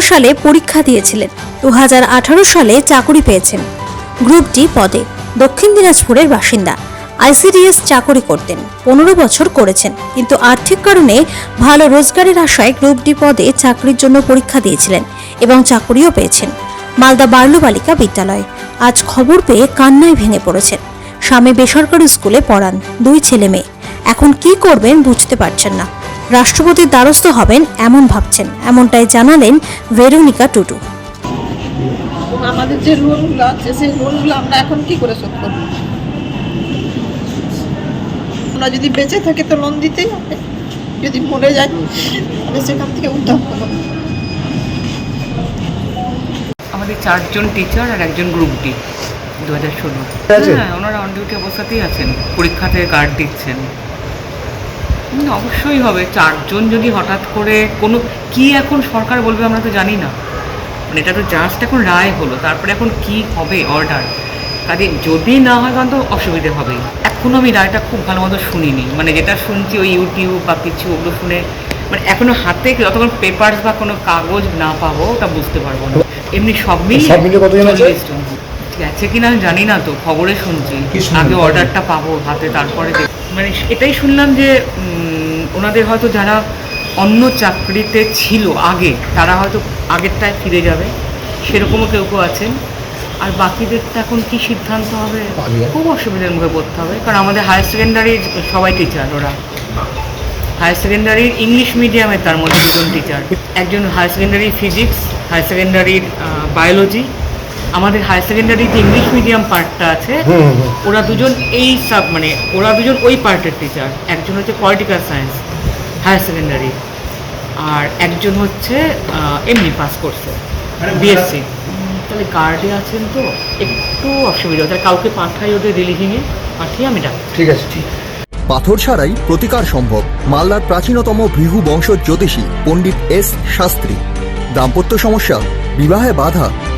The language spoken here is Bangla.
সালে পরীক্ষা দিয়েছিলেন। দু হাজার আঠারো সালে চাকরি পেয়েছেন। গ্রুপ ডি পদে দক্ষিণ দিনাজপুরের বাসিন্দা। আইসিডিএস চাকরি করতেন। পনেরো বছর করেছেন। কিন্তু আর্থিক কারণে ভালো রোজগারের আশায় গ্রুপ ডি পদে চাকরির জন্য পরীক্ষা দিয়েছিলেন এবং চাকরিও পেয়েছেন। মালদা বার্লু বালিকা বিদ্যালয়। আজ খবর পেয়ে কান্নায় ভেঙে পড়েছেন। স্বামী বেসরকারি স্কুলে পড়ান। দুই ছেলে মেয়ে। এখন কি করবেন বুঝতে পারছেন না। রাষ্ট্রপতির দ্বারস্থ হবেন এমন ভাবছেন। এমনটাই জানালেন ভেরোনিকা টুটু। আমাদের যে লোনগুলো আছে সেই লোনগুলো আমরা এখন কি করে শোধ করব? আমরা যদি বেঁচে থাকি তো লোন দিতেই হবে। যদি মরে যাই তাহলে সেখান থেকে উদ্ধার করব। আমাদের চারজন টিচার আর একজন গ্রুপ ডি দু হাজার ষোলো হ্যাঁ ওনারা অন ডিউটি অবস্থাতেই আছেন। পরীক্ষাতে গার্ড দিচ্ছেন। অবশ্যই হবে। চারজন যদি হঠাৎ করে কোনো কি এখন সরকার বলবে আমরা তো জানি না। মানে এটা তো জাস্ট এখন রায় হলো তারপরে এখন কি হবে অর্ডার কাজে যদি না হয় তখন তো অসুবিধে হবেই। এখনও আমি রায়টা খুব ভালো মতো শুনিনি। মানে যেটা শুনছি ওই ইউটিউব বা কিছু ওগুলো শুনে মানে এখনও হাতে যতক্ষণ পেপার্স বা কোনো কাগজ না পাবো ওটা বুঝতে পারব না। এমনি সব মিলিয়ে সব মিলিয়ে কতজন আছে? 40 জন। গেছে কিনা আমি জানি না তো খবরে শুনছি। আগে অর্ডারটা পাবো হাতে তারপরে মানে এটাই শুনলাম যে ওনাদের হয়তো যারা অন্য চাকরিতে ছিল আগে তারা হয়তো আগেরটায় ফিরে যাবে। সেরকমও কেউ কেউ আছেন। আর বাকিদের তো এখন কী সিদ্ধান্ত হবে? খুব অসুবিধার মুখে পড়তে হবে। কারণ আমাদের হায়ার সেকেন্ডারি সবাই টিচার ওরা। হায়ার সেকেন্ডারির ইংলিশ মিডিয়ামে তার মধ্যে দুজন টিচার একজন হায়ার সেকেন্ডারি ফিজিক্স হায়ার সেকেন্ডারির বায়োলজি আমাদের হায়ার সেকেন্ডারি যে ইংলিশ মিডিয়াম পার্টটা আছে। ওরা দুজন এই সাব মানে ওরা দুজন ওই পার্টের টিচার একজন হচ্ছে পলিটিক্যাল সায়েন্স হায়ার সেকেন্ডারি আর একজন হচ্ছে আহ, এমনি পাস করছে বিএসসি তাহলে গার্ডে আছেন তো? একটু অসুবিধা তাহলে কাউকে পাঠাই ওদের রিলিভিংয়ে পাঠিয়ে আমি ডাক ঠিক আছে। ঠিক। পাথর ছাড়াই প্রতিকার সম্ভব। মালদার প্রাচীনতম ভৃহু বংশ জ্যোতিষী পণ্ডিত এস শাস্ত্রী। দাম্পত্য সমস্যা বিবাহে বাধা